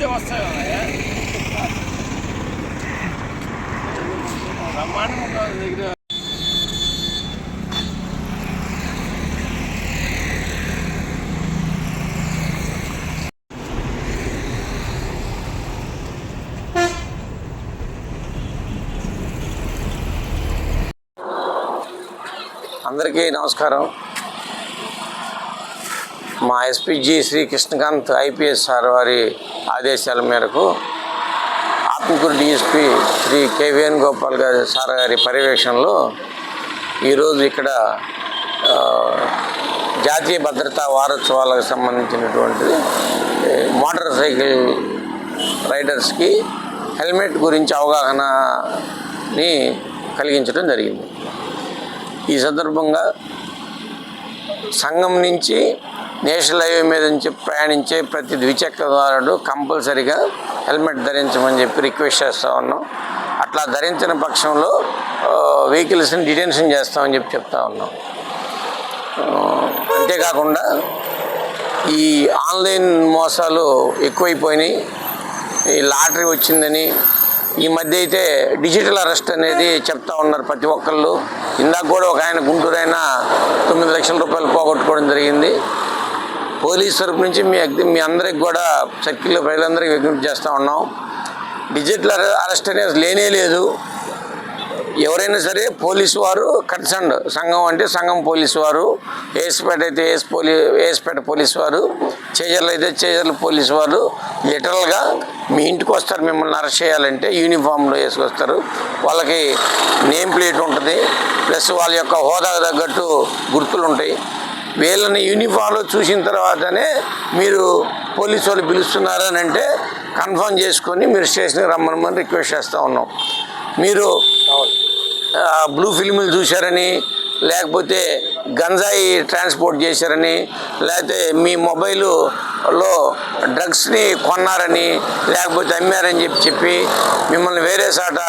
చెప్తే వస్తాయి కదా బ్రహ్మాండంగా ఉంటుంది దగ్గర అందరికీ నమస్కారం మా SPG Shri Krishnakanth IPS sir వారి ఆదేశాల మేరకు ఆత్మకూరు డీఎస్పీ శ్రీ కేవీఎన్ గోపాల్ గారి సార్ గారి పర్యవేక్షణలో ఈరోజు ఇక్కడ జాతీయ భద్రతా వారోత్సవాలకు సంబంధించినటువంటిది మోటార్ సైకిల్ రైడర్స్కి హెల్మెట్ గురించి అవగాహనని కలిగించడం జరిగింది. ఈ సందర్భంగా సంఘం నుంచి నేషనల్ హైవే మీద నుంచి ప్రయాణించే ప్రతి ద్విచక్రదారుడు కంపల్సరిగా హెల్మెట్ ధరించమని చెప్పి రిక్వెస్ట్ చేస్తూ ఉన్నాం. అట్లా ధరించిన పక్షంలో వెహికల్స్ని డిటెన్షన్ చేస్తామని చెప్పి చెప్తా ఉన్నాం. అంతేకాకుండా ఈ ఆన్లైన్ మోసాలు ఎక్కువైపోయినాయి. ఈ లాటరీ వచ్చిందని ఈ మధ్య అయితే డిజిటల్ అరెస్ట్ అనేది చెప్తా ఉన్నారు ప్రతి ఒక్కళ్ళు. ఇందాక కూడా ఒక ఆయన గుంటూరు తొమ్మిది లక్షల రూపాయలు పోగొట్టుకోవడం జరిగింది. పోలీస్ తరపు నుంచి మీ మీ అందరికి కూడా సర్కిల్ ప్రజలందరికీ విజ్ఞప్తి చేస్తూ ఉన్నాం. డిజిటల్ అరె- అరెస్ట్ అనేది లేనే లేదు. ఎవరైనా సరే పోలీసు వారు కన్సర్న్ సంఘం అంటే సంఘం పోలీసు వారు ఏసుపేట అయితే ఏసు పోలీ ఏసుపేట పోలీసు వారు చేజర్లు అయితే చేజర్ల పోలీసు వారు లిటరల్గా మీ ఇంటికి వస్తారు మిమ్మల్ని అరెస్ట్ చేయాలంటే యూనిఫామ్లో వేసుకొస్తారు. వాళ్ళకి నేమ్ ప్లేట్ ఉంటుంది. ప్లస్ వాళ్ళ యొక్క హోదాకు తగ్గట్టు గుర్తులు ఉంటాయి. వీళ్ళని యూనిఫామ్లో చూసిన తర్వాతనే మీరు పోలీసు వాళ్ళు పిలుస్తున్నారని అంటే కన్ఫర్మ్ చేసుకొని మీరు స్టేషన్కి రమ్మని రిక్వెస్ట్ చేస్తూ ఉన్నాం. మీరు బ్లూ ఫిల్ములు చూశారని లేకపోతే గంజాయి ట్రాన్స్పోర్ట్ చేశారని లేకపోతే మీ లో డ్రగ్స్ని కొన్నారని లేకపోతే అమ్మారని చెప్పి చెప్పి మిమ్మల్ని వేరే సాట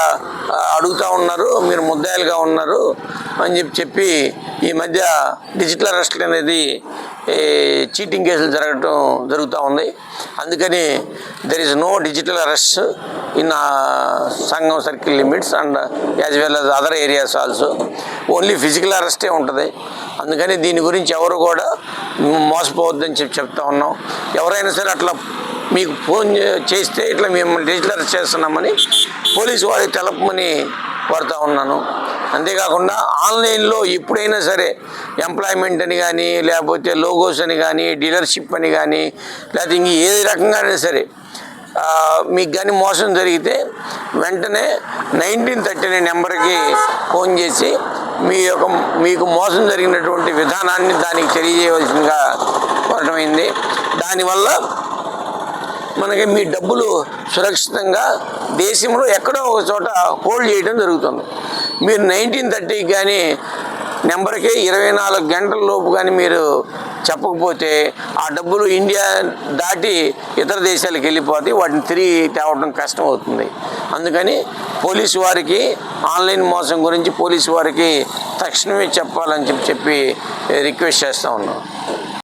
అడుగుతూ ఉన్నారు మీరు ముద్దాయిలుగా ఉన్నారు అని చెప్పి చెప్పి ఈ మధ్య డిజిటల్ అరెస్ట్లు అనేది ఈ చీటింగ్ కేసులు జరగటం జరుగుతూ ఉంది. అందుకని there is no digital arrest in Sangam circle limits and as well as other areas also only physical అరెస్టే ఉంటుంది. అందుకని దీని గురించి ఎవరు కూడా మోసపోవద్దని చెప్పి చెప్తా ఉన్నాం. ఎవరైనా సరే అట్లా మీకు ఫోన్ చేస్తే ఇట్లా మిమ్మల్ని డిజిటల్ అరెస్ట్ చేస్తున్నామని పోలీసు వారికి తెలపమని కోరుతా ఉన్నాను. అంతేకాకుండా ఆన్లైన్లో ఎప్పుడైనా సరే ఎంప్లాయ్మెంట్ అని కానీ లేకపోతే లోగోస్ అని కానీ డీలర్షిప్ అని కానీ లేకపోతే ఇంక ఏ రకంగానే సరే మీకు కానీ మోసం జరిగితే వెంటనే నైన్టీన్ థర్టీ నైన్ నెంబర్కి ఫోన్ చేసి మీ యొక్క మీకు మోసం జరిగినటువంటి విధానాన్ని దానికి తెలియజేయవలసిందిగా కోరటమైంది దానివల్ల మనకి మీ డబ్బులు సురక్షితంగా దేశంలో ఎక్కడో ఒక చోట హోల్డ్ చేయడం జరుగుతుంది. మీరు నైన్టీన్ థర్టీకి కానీ నెంబర్కి ఇరవై నాలుగు గంటల లోపు కానీ మీరు చెప్పకపోతే ఆ డబ్బులు ఇండియా దాటి ఇతర దేశాలకు వెళ్ళిపోతే వాటిని తిరిగి తేవడం కష్టం అవుతుంది. అందుకని పోలీసు వారికి ఆన్లైన్ మోసం గురించి పోలీసు వారికి తక్షణమే చెప్పాలని చెప్పి చెప్పి రిక్వెస్ట్ చేస్తూ ఉన్నాం.